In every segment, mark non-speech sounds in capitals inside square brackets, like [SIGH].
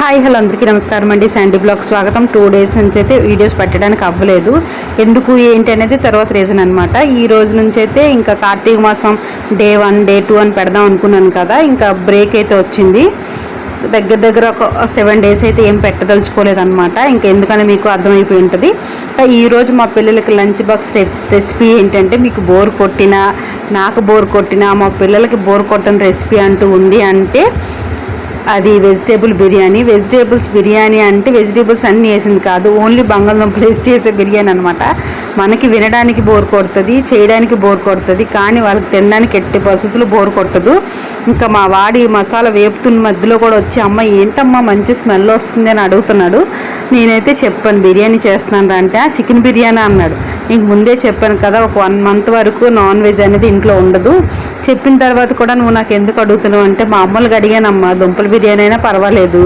Hi hello అందరికీ నమస్కారం అండి. శాండీ బ్లాగ్ స్వాగతం. టూ డేస్ నుంచి అయితే వీడియోస్ పెట్టడానికి అవ్వలేదు. ఎందుకు ఏంటి అనేది తర్వాత రీజన్ అనమాట ఈ రోజు నుంచి అయితే ఇంకా కార్తీక మాసం డే వన్ డే టూ అని పెడదాం అనుకున్నాను కదా. ఇంకా బ్రేక్ అయితే వచ్చింది. దగ్గర దగ్గర ఒక సెవెన్ డేస్ అయితే ఏం పెట్టదలుచుకోలేదు అనమాట ఇంకా ఎందుకని మీకు అర్థమైపోయి ఉంటుంది. ఈరోజు మా పిల్లలకి లంచ్ బాక్స్ రెసిపీ ఏంటంటే మీకు బోర్ కొట్టినా నాకు బోర్ కొట్టినా మా పిల్లలకి బోర్ కొట్టని రెసిపీ అంటూ ఉంది అంటే అది వెజిటేబుల్ బిర్యానీ. వెజిటేబుల్స్ బిర్యానీ అంటే వెజిటేబుల్స్ అన్నీ వేసింది కాదు. ఓన్లీ బంగాళదుంపలు వేసి చేసే బిర్యానీ అనమాట మనకి వినడానికి బోర్ కొడుతుంది చేయడానికి బోర్ కొడుతుంది కానీ వాళ్ళకి తినడానికి ఎట్టి పరిస్థితులు బోర్ కొట్టదు. ఇంకా మా వాడి మసాలా వేపుతున్న మధ్యలో కూడా వచ్చి అమ్మ ఏంటమ్మా మంచి స్మెల్ వస్తుంది అని అడుగుతున్నాడు. నేనైతే చెప్పాను బిర్యానీ చేస్తున్నాను అంటే చికెన్ బిర్యానీ అన్నాడు. ఇంక ముందే చెప్పాను కదా ఒక వన్ మంత్ వరకు నాన్ వెజ్ అనేది ఇంట్లో ఉండదు. చెప్పిన తర్వాత కూడా నువ్వు నాకు ఎందుకు అడుగుతున్నావు? అంటే మా అమ్మలకు అడిగానమ్మా దుంపలు బిర్యానీ అయినా పర్వాలేదు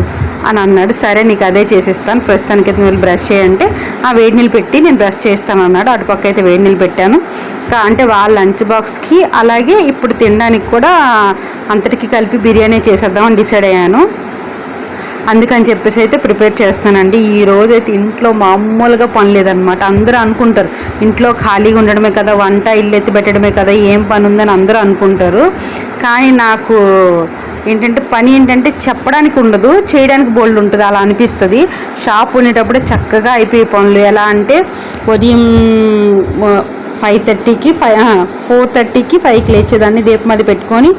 అని అన్నాడు. సరే నీకు అదే చేసిస్తాను. ప్రస్తుతానికి అయితే నువ్వు బ్రష్ చేయంటే ఆ వేడి నీళ్ళు పెట్టి నేను బ్రష్ చేస్తాను అన్నాడు అటుపక్క అయితే వేడి నీళ్ళు పెట్టాను. అంటే వాళ్ళ లంచ్ బాక్స్కి అలాగే ఇప్పుడు తినడానికి కూడా అంతటికి కలిపి బిర్యానీ చేసేద్దామని డిసైడ్ అయ్యాను. అందుకని చెప్పేసి అయితే ప్రిపేర్ చేస్తానండి ఈ రోజు అయితే ఇంట్లో మామూలుగా పని లేదనమాట అందరూ అనుకుంటారు ఇంట్లో ఖాళీగా ఉండడమే కదా వంట ఇల్లు ఎత్తి పెట్టడమే కదా ఏం పని ఉందని అందరూ అనుకుంటారు. కానీ నాకు ఏంటంటే పని ఏంటంటే చెప్పడానికి ఉండదు చేయడానికి బోల్డ్ ఉంటుంది అలా అనిపిస్తుంది. షాప్ ఉండేటప్పుడు చక్కగా అయిపోయే పనులు. ఎలా అంటే ఉదయం ఫైవ్ థర్టీకి ఫైవ్ ఫోర్ థర్టీకి ఫైవ్కి లేచేదాన్ని దీపం అది పెట్టుకొని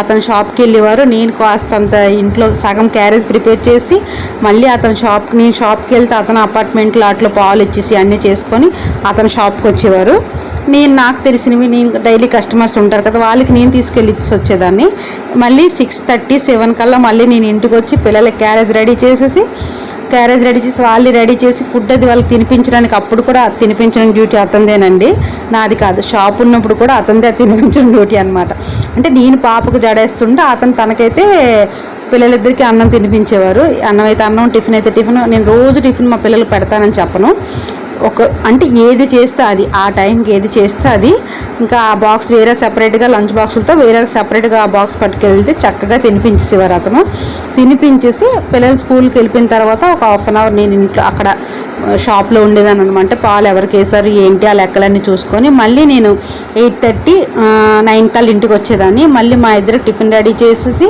అతను షాప్కి వెళ్ళేవారు. నేను కాస్తంత ఇంట్లో సగం క్యారేజ్ ప్రిపేర్ చేసి మళ్ళీ అతను షాప్ నేను షాప్కి వెళ్తే అతను అపార్ట్మెంట్లో అట్లా పాలు ఇచ్చేసి అన్నీ చేసుకొని అతను షాప్కి వచ్చేవారు. నేను నాకు తెలిసినవి నేను డైలీ కస్టమర్స్ ఉంటారు కదా వాళ్ళకి నేను తీసుకెళ్ళి వచ్చేదాన్ని. మళ్ళీ సిక్స్ థర్టీ సెవెన్ కల్లా మళ్ళీ నేను ఇంటికి వచ్చి పిల్లలకి క్యారేజ్ రెడీ చేసేసి క్యారేజ్ రెడీ చేసి వాళ్ళు రెడీ చేసి ఫుడ్ అది వాళ్ళకి తినిపించడానికి అప్పుడు కూడా తినిపించడం డ్యూటీ అతందేనండి నాది కాదు షాప్ ఉన్నప్పుడు కూడా అతందే తినిపించడం డ్యూటీ అనమాట అంటే నేను పాపకు జడేస్తుంటే అతను తనకైతే పిల్లలిద్దరికి అన్నం తినిపించేవారు. అన్నం అయితే అన్నం టిఫిన్ అయితే టిఫిన్ నేను రోజు టిఫిన్ మా పిల్లలకు పెడతానని చెప్పను. ఒక అంటే ఏది చేస్తే అది ఆ టైంకి ఏది చేస్తే అది ఇంకా ఆ బాక్స్ వేరే సపరేట్గా లంచ్ బాక్సులతో వేరే సపరేట్గా ఆ బాక్స్ పట్టుకెళ్తే చక్కగా తినిపించేసేవారు అతను తినిపించేసి పిల్లలు స్కూల్కి వెళ్ళిపోయిన తర్వాత ఒక హాఫ్ అన్ అవర్ నేను ఇంట్లో అక్కడ షాప్లో ఉండేదాన్ని అనమాట పాలు ఎవరికి వేసారు ఏంటి ఆ లెక్కలన్నీ చూసుకొని మళ్ళీ నేను ఎయిట్ థర్టీ నైన్ కల్ ఇంటికి వచ్చేదాన్ని. మళ్ళీ మా ఇద్దరికి టిఫిన్ రెడీ చేసేసి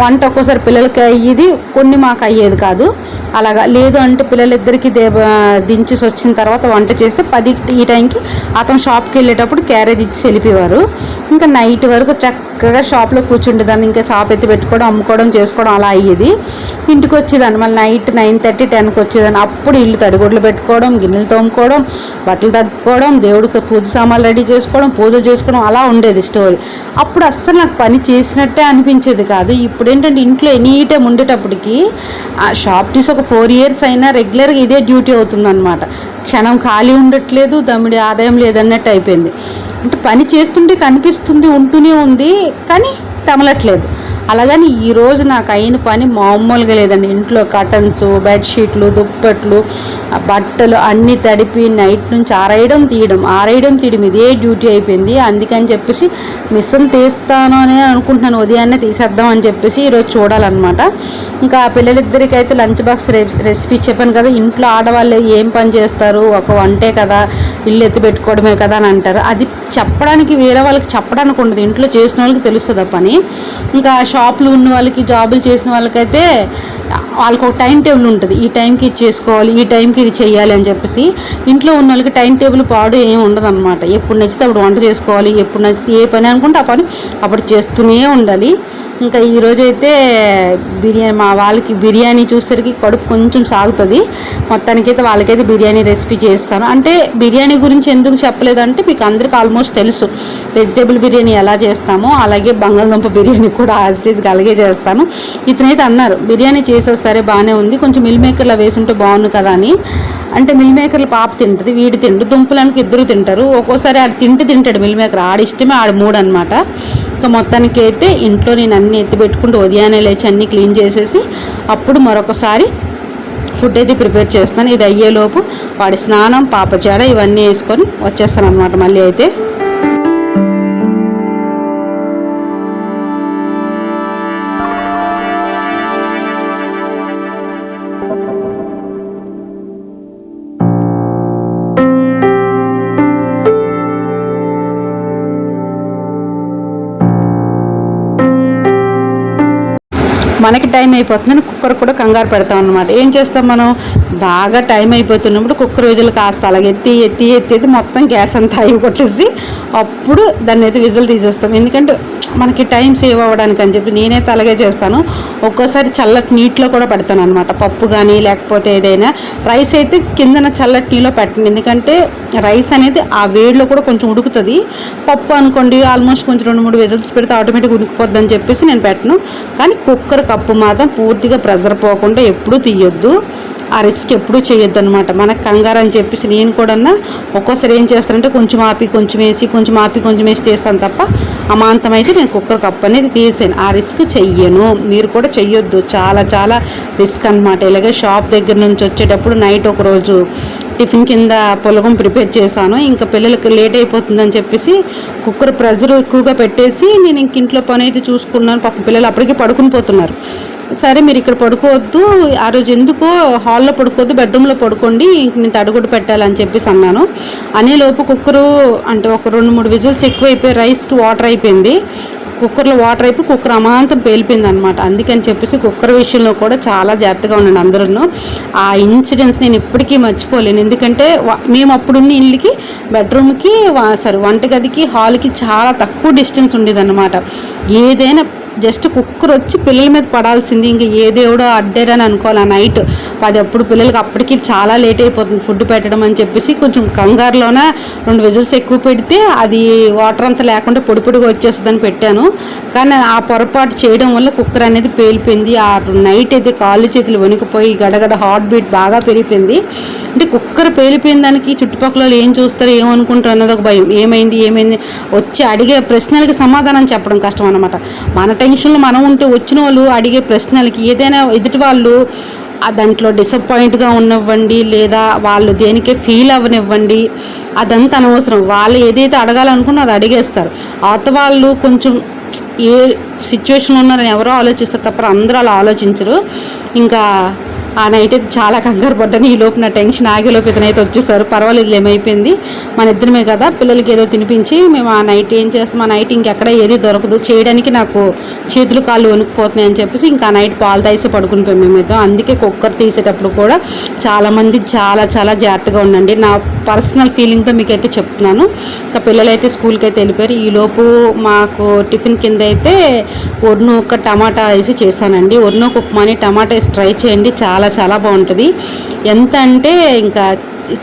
వంట ఒక్కోసారి పిల్లలకి అయ్యేది కొన్ని మాకు అయ్యేది కాదు. అలాగా లేదు అంటే పిల్లలిద్దరికీ దే దించేసి వచ్చిన తర్వాత తర్వాత వంట చేస్తే పది ఈ టైంకి అతను షాప్కి వెళ్ళేటప్పుడు క్యారేజ్ ఇచ్చి వెళ్ళిపోయేవారు. ఇంకా నైట్ వరకు చక్కగా షాప్లో కూర్చుండేదాన్ని. ఇంకా షాప్ ఎత్తి పెట్టుకోవడం అమ్ముకోవడం చేసుకోవడం అలా అయ్యేది. ఇంటికి వచ్చేదాన్ని. మళ్ళీ నైట్ నైన్ థర్టీ టెన్కి వచ్చేదాన్ని. అప్పుడు ఇల్లు తడిగొడ్లు పెట్టుకోవడం గిన్నెలు తోముకోవడం బట్టలు తడుపుకోవడం దేవుడికి పూజ సామాన్లు రెడీ చేసుకోవడం పూజలు చేసుకోవడం అలా ఉండేది స్టోరీ. అప్పుడు అస్సలు నాకు పని చేసినట్టే అనిపించేది కాదు. ఇప్పుడు ఏంటంటే ఇంట్లో ఎనీ టైం ఉండేటప్పటికి షాప్ తీసి ఒక ఫోర్ ఇయర్స్ అయినా రెగ్యులర్గా ఇదే డ్యూటీ అవుతుందన్నమాట. క్షణం ఖాళీ ఉండట్లేదు దమ్ముడి ఆదాయం లేదన్నట్టు అయిపోయింది. అంటే పని చేస్తుంటే కనిపిస్తుంది ఉంటూనే ఉంది కానీ తమలట్లేదు. అలాగని ఈరోజు నాకు అయిన పని మామూలుగా లేదండి. ఇంట్లో కటన్స్ బెడ్షీట్లు దుప్పట్లు బట్టలు అన్నీ తడిపి నైట్ నుంచి ఆరేయడం తీయడం ఆరేయడం తీయడం ఇదే డ్యూటీ అయిపోయింది. అందుకని చెప్పేసి మిషన్ తీస్తాను అని అనుకుంటున్నాను. ఉదయాన్నే తీసేద్దాం అని చెప్పేసి ఈరోజు చూడాలన్నమాట. ఇంకా పిల్లలిద్దరికి అయితే లంచ్ బాక్స్ రెసిపీ చెప్పాను కదా. ఇంట్లో ఆడవాళ్ళు ఏం పని చేస్తారు? ఒక వంటే కదా. ఇల్లు ఎత్తి పెట్టుకోవడమే కదా అని అంటారు. అది చెప్పడానికి వేరే వాళ్ళకి చెప్పడానికి ఉండదు. ఇంట్లో చేసిన వాళ్ళకి తెలుస్తుంది ఆ పని. ఇంకా షాపులు ఉన్న వాళ్ళకి జాబులు చేసిన వాళ్ళకైతే వాళ్ళకి ఒక టైం టేబుల్ ఉంటుంది. ఈ టైంకి ఇది చేసుకోవాలి ఈ టైంకి ఇది చేయాలి అని చెప్పేసి ఇంట్లో ఉన్న వాళ్ళకి టైం టేబుల్ పాడు ఏమి ఉండదు అనమాట ఎప్పుడు నచ్చితే అప్పుడు వంట చేసుకోవాలి ఎప్పుడు నచ్చితే ఏ పని అనుకుంటే ఆ పని అప్పుడు చేస్తూనే ఉండాలి. ఇంకా ఈరోజు అయితే బిర్యానీ మా వాళ్ళకి బిర్యానీ చూసేసరికి కడుపు కొంచెం సాగుతుంది. మొత్తానికైతే వాళ్ళకైతే బిర్యానీ రెసిపీ చేస్తాను. అంటే బిర్యానీ గురించి ఎందుకు చెప్పలేదంటే మీకు అందరికి ఆల్మోస్ట్ తెలుసు. వెజిటేబుల్ బిర్యానీ ఎలా చేస్తామో అలాగే బంగాళదుంప బిర్యానీ కూడా యాజ్ అలాగే చేస్తాను. ఇతనైతే అన్నారు బిర్యానీ చేసావు సరే బాగానే ఉంది కొంచెం మిల్ మేకర్లో వేసుంటే బాగుండు కదా అని. అంటే మిల్ మేకర్లు పాప తింటుంది వీడు తిండు దుంపలనికి ఇద్దరు తింటారు. ఒక్కోసారి ఆడు తింటే తింటాడు మిల్ మేకర్ ఆడి ఇష్టమే ఆడు మూడు అనమాట ఇంకా మొత్తానికి అయితే ఇంట్లో నేను అన్ని ఎత్తి పెట్టుకుంటూ ఉదయాన్నే లేచి అన్నీ క్లీన్ చేసేసి అప్పుడు మరొకసారి ఫుడ్ అయితే ప్రిపేర్ చేస్తాను. ఇది అయ్యేలోపు వాడి స్నానం పాప జాడ ఇవన్నీ వేసుకొని వచ్చేస్తాను అనమాట మళ్ళీ అయితే. మనకి టైం అయిపోతుందని కుక్కర్ కూడా కంగారు పెడతాం అనమాట ఏం చేస్తాం మనం? బాగా టైం అయిపోతున్నప్పుడు కుక్కర్ విజులు కాస్త అలాగే ఎత్తి ఎత్తి ఎత్తి ఎత్తి మొత్తం గ్యాస్ అంతా అయి కొట్టేసి అప్పుడు దాన్ని అయితే విజులు తీసేస్తాం. ఎందుకంటే మనకి టైం సేవ్ అవ్వడానికి అని చెప్పి నేనైతే అలాగే చేస్తాను. ఒక్కోసారి చల్లటి నీటిలో కూడా పెడతాను అనమాట పప్పు కానీ లేకపోతే ఏదైనా రైస్ అయితే కిందన చల్లటి నీళ్ళలో పెట్టండి ఎందుకంటే రైస్ అనేది ఆ వేడిలో కూడా కొంచెం ఉడుకుతుంది. పప్పు అనుకోండి ఆల్మోస్ట్ కొంచెం రెండు మూడు విజిల్స్ పెడితే ఆటోమేటిక్ ఉడికిపోద్ది అని చెప్పేసి నేను పెట్టను. కానీ కుక్కర్ కప్పు మాత్రం పూర్తిగా ప్రెజర్ పోకుండా ఎప్పుడూ తీయొద్దు. ఆ రిస్క్ ఎప్పుడూ చేయొద్దు అనమాట మనకు కంగారు అని చెప్పేసి నేను కూడా ఒక్కోసారి ఏం చేస్తానంటే కొంచెం ఆపి కొంచెం వేసి కొంచెం ఆపి కొంచెం వేసి చేస్తాను తప్ప అమాంతం అయితే నేను కుక్కర్ కప్పు అనేది తీసాను ఆ రిస్క్ చెయ్యను. మీరు కూడా చెయ్యొద్దు. చాలా చాలా రిస్క్ అనమాట ఇలాగే షాప్ దగ్గర నుంచి వచ్చేటప్పుడు నైట్ ఒక రోజు టిఫిన్ కింద పొలగం ప్రిపేర్ చేశాను. ఇంకా పిల్లలకి లేట్ అయిపోతుందని చెప్పేసి కుక్కర్ ప్రెజర్ ఎక్కువగా పెట్టేసి నేను ఇంక ఇంట్లో పని అయితే చూసుకున్నాను. పక్క పిల్లలు అప్పటికే పడుకుని పోతున్నారు. సరే మీరు ఇక్కడ పడుకోవద్దు. ఆ రోజు ఎందుకో హాల్లో పడుకోవద్దు బెడ్రూమ్లో పడుకోండి నేను తడుగుడు పెట్టాలని చెప్పేసి అన్నాను. అనే లోపు కుక్కరు అంటే ఒక రెండు మూడు విజిల్స్ ఎక్కువైపోయి రైస్కి వాటర్ అయిపోయింది. కుక్కర్లో వాటర్ అయిపోయి కుక్కర్ అమాంతం పేలిపోయింది అనమాట అందుకని చెప్పేసి కుక్కర్ విషయంలో కూడా చాలా జాగ్రత్తగా ఉండండి అందరూ ఆ ఇన్సిడెంట్స్ నేను ఎప్పటికీ మర్చిపోలేను. ఎందుకంటే మేము అప్పుడున్న ఇల్లుకి బెడ్రూమ్కి సారీ వంటగదికి హాల్కి చాలా తక్కువ డిస్టెన్స్ ఉండేది అనమాట ఏదైనా జస్ట్ కుక్కర్ వచ్చి పిల్లల మీద పడాల్సింది. ఇంకా ఏ దేవుడో అడ్డారని అనుకోవాలి ఆ నైట్ అది అప్పుడు పిల్లలకి అప్పటికి చాలా లేట్ అయిపోతుంది ఫుడ్ పెట్టడం అని చెప్పేసి. కొంచెం కంగారులోన రెండు విజిల్స్ ఎక్కువ పెడితే అది వాటర్ అంతా లేకుండా పొడి పొడిగా వచ్చేస్తుందని పెట్టాను. కానీ ఆ పొరపాటు చేయడం వల్ల కుక్కర్ అనేది పేలిపోయింది. ఆ నైట్ అయితే కాళ్ళు చేతులు వణికిపోయి గడగడ హార్ట్ బీట్ బాగా పెరిగిపోయింది. అంటే కుక్కర్ పేలిపోయిన దానికి చుట్టుపక్కల ఏం చూస్తారు ఏమనుకుంటారు అన్నది ఒక భయం. ఏమైంది ఏమైంది? వచ్చి అడిగే ప్రశ్నలకి సమాధానం చెప్పడం కష్టం అనమాట మన టెన్షన్లో మనం ఉంటే వచ్చిన వాళ్ళు అడిగే ప్రశ్నలకి ఏదైనా ఎదుటి వాళ్ళు దాంట్లో డిసప్పాయింట్గా ఉన్నవ్వండి లేదా వాళ్ళు దేనికే ఫీల్ అవ్వనివ్వండి అదంతా అనవసరం. వాళ్ళు ఏదైతే అడగాలనుకున్నా అది అడిగేస్తారు. అవత వాళ్ళు కొంచెం ఏ సిచ్యువేషన్లో ఉన్నారని ఎవరో ఆలోచిస్తారు తప్ప అందరూ అలా ఆలోచించరు. ఇంకా ఆ నైట్ అయితే చాలా కంగారు పడ్డాను. ఈ లోపు నా టెన్షన్ ఆగేలోపు ఇతనైతే వచ్చేసారు. పర్వాలేదు ఏమైపోయింది? మన ఇద్దరమే కదా పిల్లలకి ఏదో తినిపించి మేము ఆ నైట్ ఏం చేస్తాం? ఆ నైట్ ఇంకెక్కడ ఏది దొరకదు. చేయడానికి నాకు చేతులు కాళ్ళు వణుకుపోతున్నాయి అని చెప్పేసి ఇంకా నైట్ పాలు తాసి పడుకుని పోయి మేము అందుకే కుక్కర్ తీసేటప్పుడు కూడా చాలామంది చాలా చాలా జాగ్రత్తగా ఉండండి. నా పర్సనల్ ఫీలింగ్తో మీకైతే చెప్తున్నాను. ఇంకా పిల్లలైతే స్కూల్కి అయితే వెళ్ళిపోయారు ఈలోపు మాకు టిఫిన్ కింద అయితే ఒడ్ను ఒక టమాటా వేసి చేశానండి. ఒడ్ను ఉప్మాని టమాటా వేసి ట్రై చేయండి. చాలా చాలా బాగుంటుంది. ఎంత అంటే ఇంకా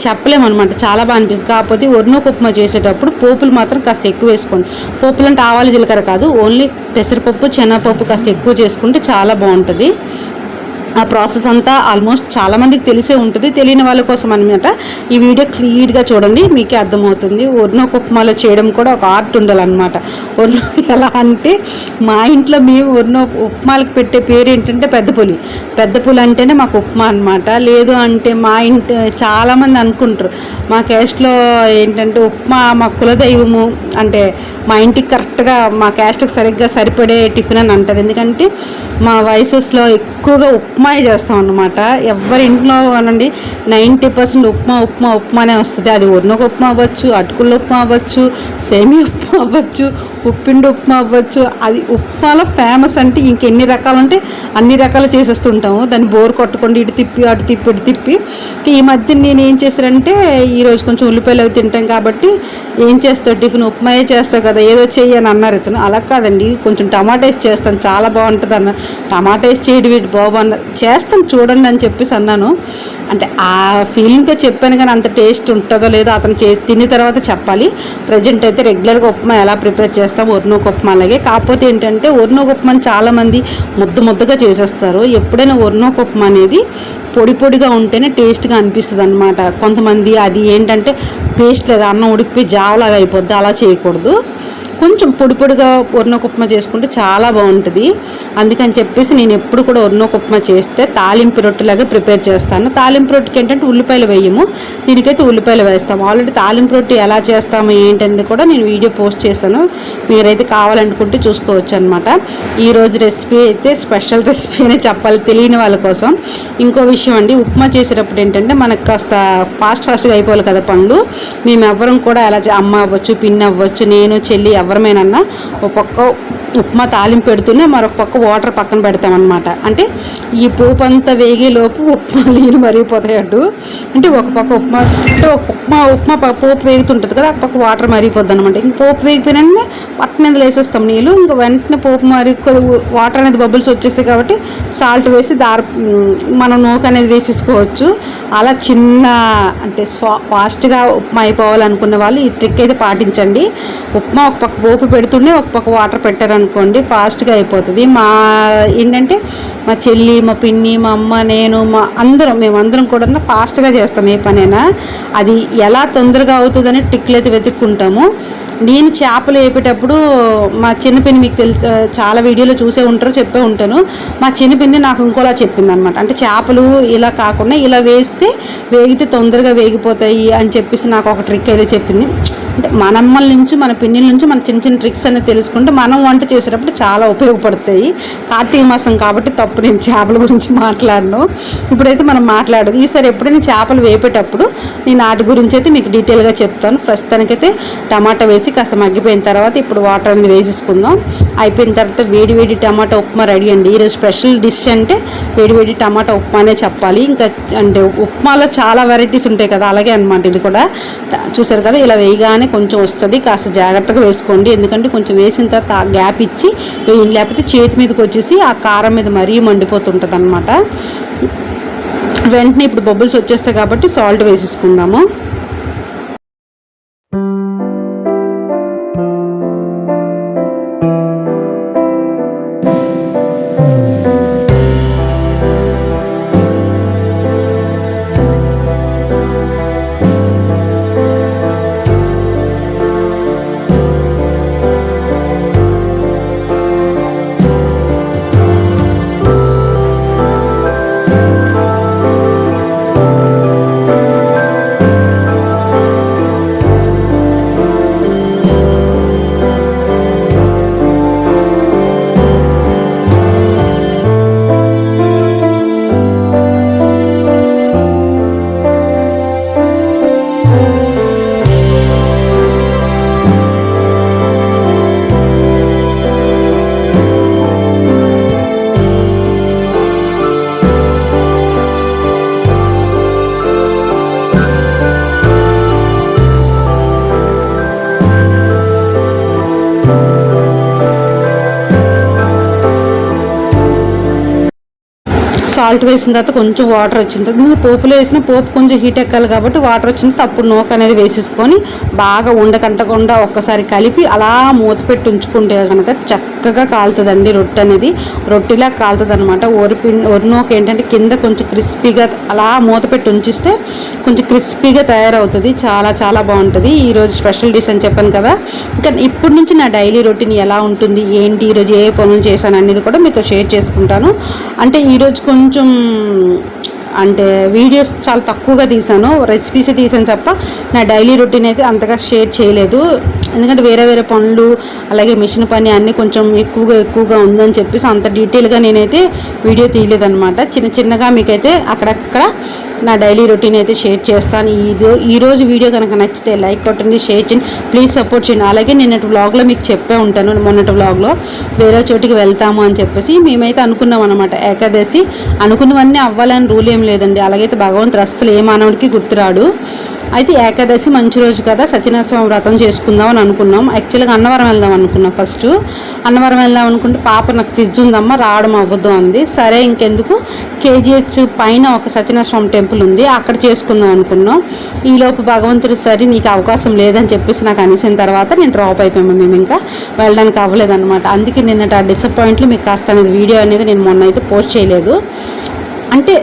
చెప్పలేమన్నమాట. చాలా బాగా అనిపిస్తుంది. కాకపోతే ఒరినో ఉప్మా చేసేటప్పుడు పోపులు మాత్రం కాస్త ఎక్కువ వేసుకోండి. పోపులు అంటే ఆవాల జీలకర్ర కాదు ఓన్లీ పెసరపప్పు శనగపప్పు కాస్త ఎక్కువ చేసుకుంటే చాలా బాగుంటుంది. ఆ ప్రాసెస్ అంతా ఆల్మోస్ట్ చాలామందికి తెలిసే ఉంటుంది. తెలియని వాళ్ళ కోసం అనమాట ఈ వీడియో క్లియర్గా చూడండి మీకే అర్థమవుతుంది. ఒరినొక ఉప్మాలో చేయడం కూడా ఒక ఆర్ట్ ఉండాలన్నమాట. ఒరినో [LAUGHS] ఎలా అంటే మా ఇంట్లో మేము ఒరినో ఉప్మాలకు పెట్టే పేరు ఏంటంటే పెద్ద పులి. పెద్ద పులి అంటేనే మాకు ఉప్మా అనమాట లేదు అంటే మా ఇంటి చాలామంది అనుకుంటారు మా క్యాస్ట్లో ఏంటంటే ఉప్మా మా కులదైవము అంటే మా ఇంటికి కరెక్ట్గా మా క్యాస్ట్కి సరిగ్గా సరిపడే టిఫిన్ అని అంటారు. ఎందుకంటే మా వయసెస్లో ఎక్కువగా ఉప్మా చేస్తాం అన్నమాట. ఎవరి ఇంట్లో అనండి నైంటీ పర్సెంట్ ఉప్మా ఉప్మా ఉప్మానే వస్తుంది. అది ఒరినొక ఉప్మా అవ్వచ్చు అటుకుల ఉప్మా అవ్వచ్చు సేమి ఉప్మా అవ్వచ్చు ఉప్పిండి ఉప్మా అవ్వచ్చు. అది ఉప్మాలో ఫేమస్ అంటే ఇంకెన్ని రకాలు ఉంటే అన్ని రకాలు చేసేస్తుంటాము. దాన్ని బోర్ కొట్టకుండా ఇటు తిప్పి అటు తిప్పి ఇటు తిప్పి. ఈ మధ్య నేను ఏం చేశానంటే ఈరోజు కొంచెం ఉల్లిపాయలు అవి తింటాం కాబట్టి ఏం చేస్తావు? టిఫిన్ ఉప్మాయే చేస్తావు కదా? ఏదో చెయ్యి అని అన్నారు ఇతను. అలా కాదండి. కొంచెం టమాటేస్ చేస్తాను. చాలా బాగుంటుంది అన్న. టమాటేస్ చేయడు వీటి బాబు అన్నారు చేస్తాను చూడండి అని చెప్పేసి అన్నాను. అంటే ఆ ఫీలింగ్తో చెప్పాను కానీ అంత టేస్ట్ ఉంటుందో లేదో అతను చే తిన్న తర్వాత చెప్పాలి. ప్రజెంట్ అయితే రెగ్యులర్గా ఉప్మా ఎలా ప్రిపేర్ చేస్తాం? ఒరినోక ఉప్మా అలాగే. కాకపోతే ఏంటంటే ఒరినోక ఉప్మాని చాలామంది ముద్ద ముద్దగా చేసేస్తారు. ఎప్పుడైనా ఒరినోక ఉప్మా అనేది పొడి పొడిగా ఉంటేనే టేస్ట్గా అనిపిస్తుంది అనమాట కొంతమంది అది ఏంటంటే పేస్ట్ లేదా అన్నం ఉడికిపోయి జావలాగా అయిపోద్ది అలా చేయకూడదు. కొంచెం పొడి పొడిగా ఉప్మా చేసుకుంటే చాలా బాగుంటుంది. అందుకని చెప్పేసి నేను ఎప్పుడు కూడా ఒరినొక ఉప్మా చేస్తే తాలింపు రొట్టెలాగా ప్రిపేర్ చేస్తాను. తాలింపు రొట్టెకి ఏంటంటే ఉల్లిపాయలు వేయము. దీనికైతే ఉల్లిపాయలు వేస్తాము. ఆల్రెడీ తాలింపు రొట్టె ఎలా చేస్తాము ఏంటనేది కూడా నేను వీడియో పోస్ట్ చేశాను. మీరైతే కావాలనుకుంటే చూసుకోవచ్చు అనమాట ఈరోజు రెసిపీ అయితే స్పెషల్ రెసిపీ అని చెప్పాలి తెలియని వాళ్ళ కోసం. ఇంకో విషయం అండి ఉప్మా చేసేటప్పుడు ఏంటంటే మనకు కాస్త ఫాస్ట్ ఫాస్ట్గా అయిపోవాలి కదా పనులు. మేము ఎవ్వరం కూడా ఎలా అమ్మ అవ్వచ్చు పిన్ అవ్వచ్చు నేను చెల్లి ఎవరమేనన్నా పక్క ఉప్మా తాలింపు పెడుతూనే మరొక పక్క వాటర్ పక్కన పెడతామన్నమాట. అంటే ఈ పోపు అంతా వేగేలోపు ఉప్మా [LAUGHS] నీళ్ళు మరిగిపోతాయి అటు. అంటే ఒక పక్క ఉప్మా అంటే ఉప్మా ఉప్మా పోపు వేగుతుంటుంది కదా ఒక పక్క వాటర్ మరిగిపోద్ది అనమాట ఇంక పోపు వేగిపోయిన వెంటనే మీద వేసేస్తాం నీళ్ళు. ఇంకా వెంటనే పోపు మరి వాటర్ అనేది బబుల్స్ వచ్చేస్తాయి కాబట్టి సాల్ట్ వేసి దార మనం నూక అనేది వేసేసుకోవచ్చు. అలా చిన్న అంటే ఫాస్ట్గా ఉప్మా అయిపోవాలనుకున్న వాళ్ళు ఈ ట్రిక్ అయితే పాటించండి. ఉప్మా ఒక పక్క పోపు పెడుతూనే ఒక పక్క వాటర్ పెట్టారనుకోండి ఫాస్ట్గా అయిపోతుంది. మా ఏంటంటే మా చెల్లి మా పిన్ని మా అమ్మ నేను మా అందరం మేమందరం కూడా ఫాస్ట్గా చేస్తాం ఏ పనైనా. అది ఎలా తొందరగా అవుతుందని ట్రిక్లు అయితే వెతుక్కుంటాము. నేను చేపలు వేపేటప్పుడు మా చిన్నపిన్ని మీకు తెలుసు చాలా వీడియోలో చూసే ఉంటారు చెప్పే ఉంటాను. మా చిన్న పిన్ని నాకు ఇంకోలా చెప్పింది అనమాట అంటే చేపలు ఇలా కాకుండా ఇలా వేస్తే వేగితే తొందరగా వేగిపోతాయి అని చెప్పేసి నాకు ఒక ట్రిక్ అయితే చెప్పింది. అంటే మన అమ్మల నుంచి మన పిన్నిల నుంచి మన చిన్న చిన్న ట్రిక్స్ అనేది తెలుసుకుంటే మనం వంట చేసేటప్పుడు చాలా ఉపయోగపడతాయి. కార్తీక మాసం కాబట్టి తప్పు నేను చేపల గురించి మాట్లాడను. ఇప్పుడైతే మనం మాట్లాడదు. ఈసారి ఎప్పుడైనా చేపలు వేపేటప్పుడు నేను వాటి గురించి అయితే మీకు డీటెయిల్గా చెప్తాను. ప్రస్తుతానికైతే టమాటా వేసి కాస్త మగ్గిపోయిన తర్వాత ఇప్పుడు వాటర్ అనేది వేసేసుకుందాం. అయిపోయిన తర్వాత వేడివేడి టమాటా ఉప్మా రెడీ అండి. ఈరోజు స్పెషల్ డిష్ అంటే వేడివేడి టమాటా టమాటా ఉప్మానే చెప్పాలి. ఇంకా అంటే ఉప్మాలో చాలా వెరైటీస్ ఉంటాయి కదా అలాగే అనమాట ఇది కూడా. చూసారు కదా ఇలా వేయగానే కొంచెం వస్తుంది. కాస్త జాగ్రత్తగా వేసుకోండి. ఎందుకంటే కొంచెం వేసిన తర్వాత గ్యాప్ ఇచ్చి లేకపోతే చేతి మీదకి వచ్చేసి ఆ కారం మీద మరీ మండిపోతుంటుంది అనమాట వెంటనే ఇప్పుడు బబుల్స్ వచ్చేస్తాయి కాబట్టి సాల్ట్ వేసేసుకుందాము. సాల్ట్ వేసిన తర్వాత కొంచెం వాటర్ వచ్చిన తర్వాత ముందు పోపులో వేసిన పోపు కొంచెం హీట్ ఎక్కాలి కాబట్టి వాటర్ వచ్చిన తప్పుడు నూక అనేది వేసేసుకొని బాగా ఉండకంటకుండా ఒక్కసారి కలిపి అలా మూత పెట్టి ఉంచుకుంటే కనుక చక్కగా కాలుతుందండి రొట్టె అనేది. రొట్టెలా కాలుతుంది అనమాట ఒరిపి ఒరి ఏంటంటే కింద కొంచెం క్రిస్పీగా అలా మూత పెట్టి ఉంచిస్తే కొంచెం క్రిస్పీగా తయారవుతుంది. చాలా చాలా బాగుంటుంది. ఈరోజు స్పెషల్ డిష్ అని చెప్పాను కదా. ఇంకా ఇప్పటి నుంచి నా డైలీ రొటీన్ ఎలా ఉంటుంది? ఏంటి? ఈరోజు ఏ పనులు చేశాను అనేది కూడా మీతో షేర్ చేసుకుంటాను. అంటే ఈరోజు కొంచెం అంటే వీడియోస్ uh, చాలా తక్కువగా తీసాను రెసిపీస్ తీసాను తప్ప నా డైలీ రొటీన్ అయితే అంతగా షేర్ చేయలేదు. ఎందుకంటే వేరే వేరే పనులు అలాగే మిషన్ పని అన్నీ కొంచెం ఎక్కువగా ఎక్కువగా ఉందని చెప్పేసి అంత డీటెయిల్గా నేనైతే వీడియో తీయలేదన్నమాట. చిన్న చిన్నగా మీకైతే అక్కడక్కడ నా డైలీ రొటీన్ అయితే షేర్ చేస్తాను. ఇది ఈరోజు వీడియో కనుక నచ్చితే లైక్ కొట్టండి షేర్ చేయండి ప్లీజ్ సపోర్ట్ చేయండి. అలాగే నిన్నటి వ్లాగ్లో మీకు చెప్పే ఉంటాను. మొన్నటి వ్లాగ్లో వేరే చోటికి వెళ్తాము అని చెప్పేసి మేమైతే అనుకున్నాం అనమాట ఏకాదశి అనుకున్నవన్నీ అవ్వాలని రూల్ ఏం లేదండి. అలాగైతే భగవంతుడు అస్సలు ఏ మానవుడికి గుర్తురాడు. అయితే ఏకాదశి మంచి రోజు కదా సత్యనారాయణ వ్రతం చేసుకుందాం అని అనుకున్నాం. యాక్చువల్గా అన్నవరం వెళ్దాం అనుకున్నాం ఫస్ట్ అన్నవరం వెళ్దాం అనుకుంటే పాప నాకు ఫ్రిడ్జ్ ఉందమ్మా రావడం అవ్వద్దు అంది. సరే ఇంకెందుకు? కేజీహెచ్ పైన ఒక సత్యనారాయణ స్వామి టెంపుల్ ఉంది అక్కడ చేసుకుందాం అనుకున్నాం. ఈలోపు భగవంతుడు సరే నీకు అవకాశం లేదని చెప్పేసి నాకు అనేసిన తర్వాత నేను డ్రాప్ అయిపోయాము మేము ఇంకా వెళ్ళడానికి అవ్వలేదన్నమాట. అందుకే నిన్నటి ఆ డిసప్పాయింట్లు మీకు కాస్త అనేది వీడియో అనేది నేను మొన్న అయితే పోస్ట్ చేయలేదు. అంటే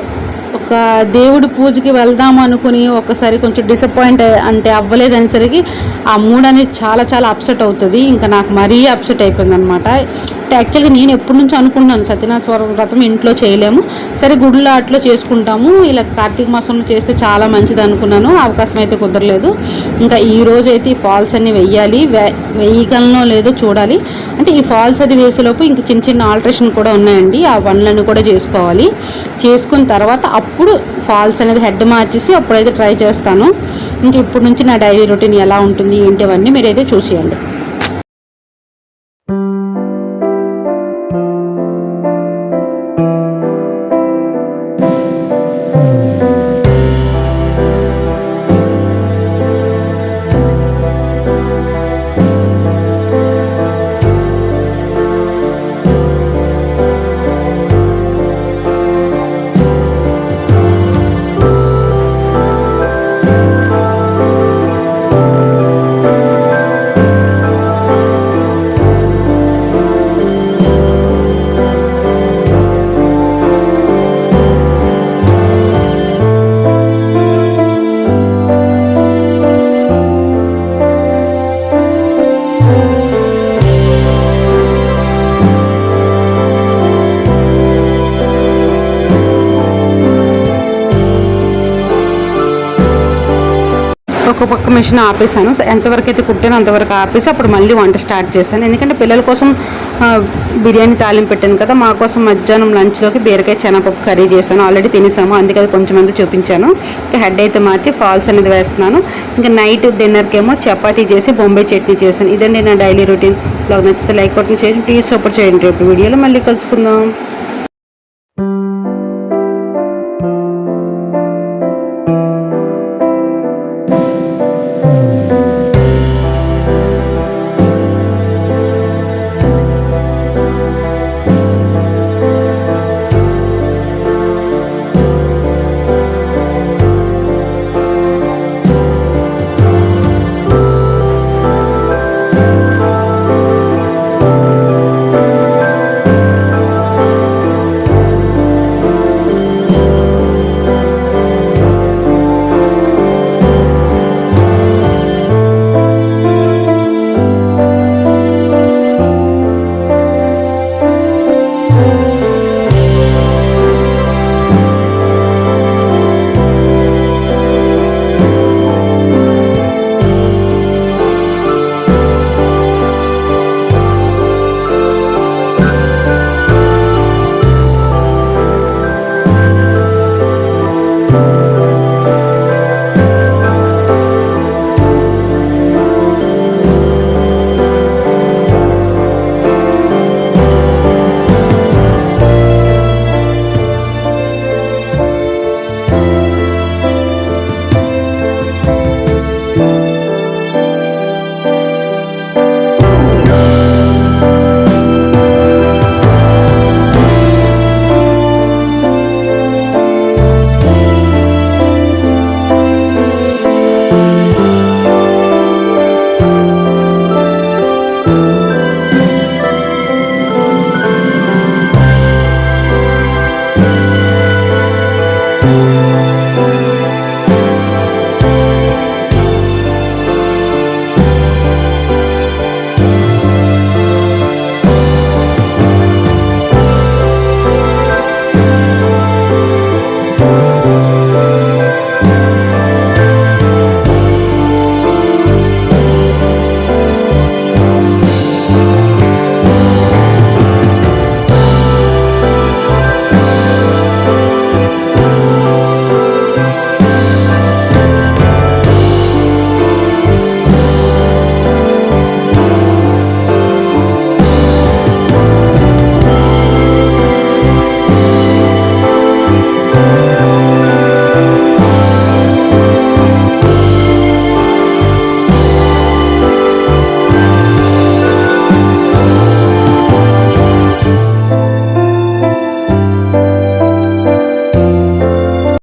ఒక దేవుడి పూజకి వెళ్దాం అనుకుని ఒకసారి కొంచెం డిసప్పాయింట్ అంటే అవ్వలేదనేసరికి ఆ మూడ్ అనేది చాలా చాలా అప్సెట్ అవుతుంది. ఇంకా నాకు మరీ అప్సెట్ అయిపోయింది అనమాట యాక్చువల్గా నేను ఎప్పటి నుంచో అనుకున్నాను సత్యనారాయణ వ్రతం ఇంట్లో చేయలేము. సరే గుడిలో అట్లో చేసుకుంటాము. ఇలా కార్తీక మాసంలో చేస్తే చాలా మంచిది అనుకున్నాను. అవకాశం అయితే కుదరలేదు. ఇంకా ఈ రోజు అయితే ఈ ఫాల్స్ అన్ని వెయ్యాలి. వే- లేదో చూడాలి. అంటే ఈ ఫాల్స్ అది వేసేలోపు ఇంక చిన్న చిన్న ఆల్ట్రేషన్ కూడా ఉన్నాయండి. ఆ పనులన్నీ కూడా చేసుకోవాలి. చేసుకున్న తర్వాత అప్పుడు ఫాల్స్ అనేది హెడ్ మార్చేసి అప్పుడైతే ట్రై చేస్తాను. ఇంక ఇప్పటి నుంచి నా డైలీ రొటీన్ ఎలా ఉంటుంది ఏంటి అవన్నీ మీరైతే చూసేయండి. పక్క మిషన్ ఆపేసాను సో ఎంతవరకు అయితే కుట్టాను అంతవరకు ఆపేసి అప్పుడు మళ్ళీ వంట స్టార్ట్ చేశాను. ఎందుకంటే పిల్లల కోసం బిర్యానీ తాలింపు పెట్టాను కదా మా కోసం మధ్యాహ్నం లంచ్లోకి బీరకాయ చెనపప్పు కర్రీ చేశాను. ఆల్రెడీ తినేసాము అందుకే అది కొంచెం మంది చూపించాను. ఇంకా హెడ్ అయితే మార్చి ఫాల్స్ అనేది వేస్తున్నాను. ఇంకా నైట్ డిన్నర్కి ఏమో చపాతీ చేసి బొంబాయి చట్నీ చేశాను. ఇదండి నా డైలీ రొటీన్. బ్లాగ్ నచ్చితే లైక్ కొట్టిన చేసి ప్లీజ్ సపోర్ట్ చేయండి. రేపు వీడియోలో మళ్ళీ కలుసుకుందాం.